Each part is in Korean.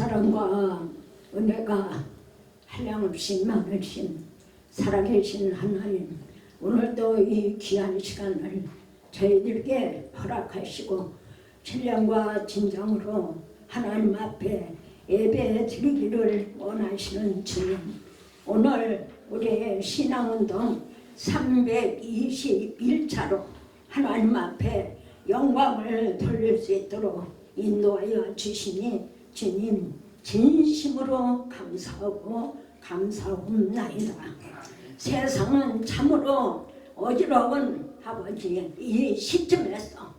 사랑과 은혜가 한량없이 많으신 살아계신 하나님 오늘도 이 귀한 시간을 저희들께 허락하시고 신령과 진정으로 하나님 앞에 예배 드리기를 원하시는 주님 오늘 우리의 신앙운동 321차로 하나님 앞에 영광을 돌릴 수 있도록 인도하여 주시니 주님 진심으로 감사하고 감사합나이다. 세상은 참으로 어지러운 아버지 이 시점에서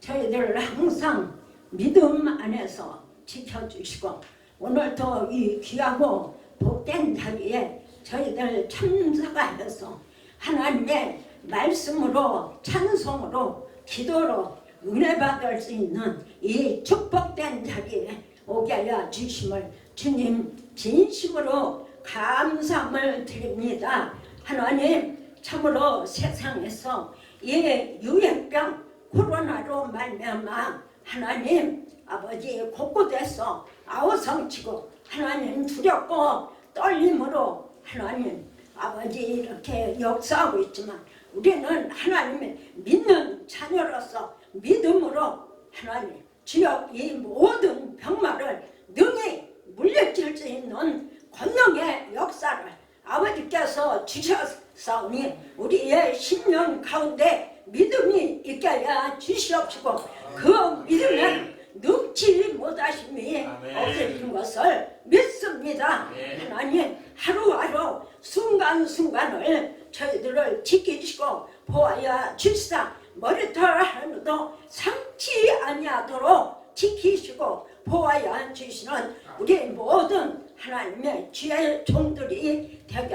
저희들을 항상 믿음 안에서 지켜주시고 오늘도 이 귀하고 복된 자리에 저희들 참석하여서 하나님의 말씀으로 찬송으로 기도로 은혜 받을 수 있는 이 축복된 자리에 오게 하여 주심을 주님 진심으로 감사함을 드립니다. 하나님 참으로 세상에서 이 유행병 코로나로 말미암아 하나님 아버지 곳곳에서 아우성치고 하나님 두렵고 떨림으로 하나님 아버지 이렇게 역사하고 있지만 우리는 하나님의 믿는 자녀로서 믿음으로 하나님 주여 이 모든 병마를 능히 물리칠 수 있는 권능의 역사를 아버지께서 주셨사오니 우리의 신령 가운데 믿음이 있게 하여 주시옵시고 그 믿음은 늙지 못하심이. 없어진 것을 믿습니다. 아멘. 하나님 하루하루 순간순간을 저희들을 지키시고 보아야 주시사 머리털 하나도 상치 아니하도록 지키시고 보아야 주시는 우리 모든 하나님의 지혜 종들이 되게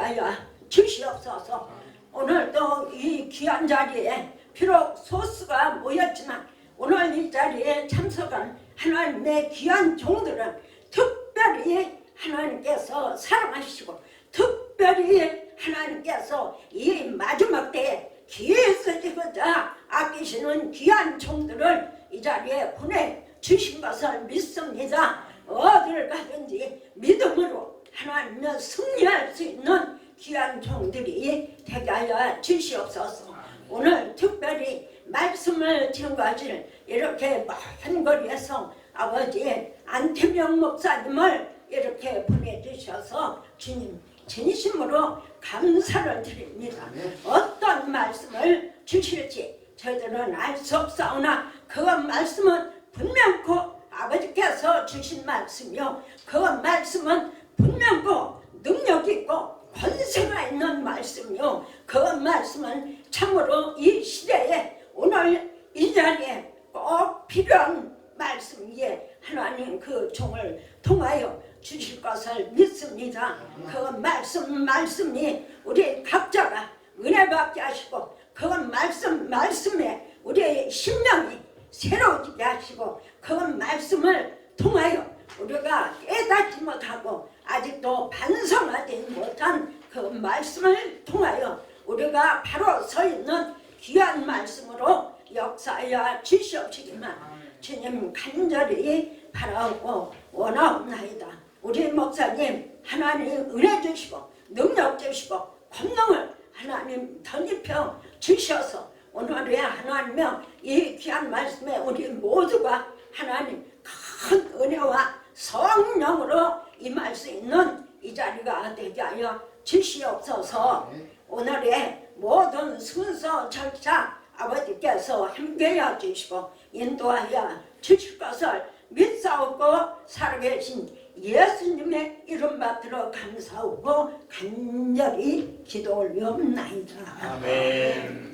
주시옵소서. 오늘도 이 귀한 자리에 비록 소수가 모였지만 오늘 이 자리에 참석한 하나님의 귀한 종들은 특별히 하나님께서 사랑하시고 특별히 하나님께서 이 마지막 때에 기회 쓰시고자 아끼시는 귀한 종들을 이 자리에 보내 주신 것을 믿습니다. 어딜 가든지 믿음으로 하나님을 승리할 수 있는 귀한 종들이 되게 하여 주시옵소서. 오늘 특별히 말씀을 증거하실 이렇게 먼 거리에서 아버지 안태명 목사님을 이렇게 보내주셔서 주님 진심으로 감사를 드립니다. 어떤 말씀을 주실지 저희들은 알 수 없사오나 그 말씀은 분명코 아버지께서 주신 말씀이요 그 말씀은 분명코 능력 있고 권세가 있는 말씀이요 그 말씀은 참으로 이 시대에 오늘 이 자리에 꼭 필요한 말씀이에 하나님 그 종을 통하여 주실 것을 믿습니다. 그 말씀 말씀이 우리 각자가 은혜 받게 하시고 그 말씀 말씀에 우리의 심령이 새로워지게 하시고 그 말씀을 통하여 우리가 깨닫지 못하고 아직도 반성하지 못한 그 말씀을 통하여 우리가 바로 서 있는 귀한 말씀으로 역사하여 주시옵시기만 주님 간절히 바라고 원하옵나이다. 우리 목사님 하나님 은혜 주시고 능력 주시고 권능을 하나님 덧입혀 주셔서 오늘의 하나님의 이 귀한 말씀에 우리 모두가 하나님 큰 은혜와 성령으로 임할 수 있는 이 자리가 되게 하여 주시옵소서 오늘의 모든 순서 절차 아버지께서 함께해 주시고 인도하여 주실 것을 믿사오고 살아계신 예수님의 이름 받들어 감사하고 간절히 기도 올리옵나이다. 아멘.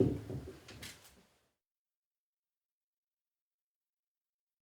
Amen.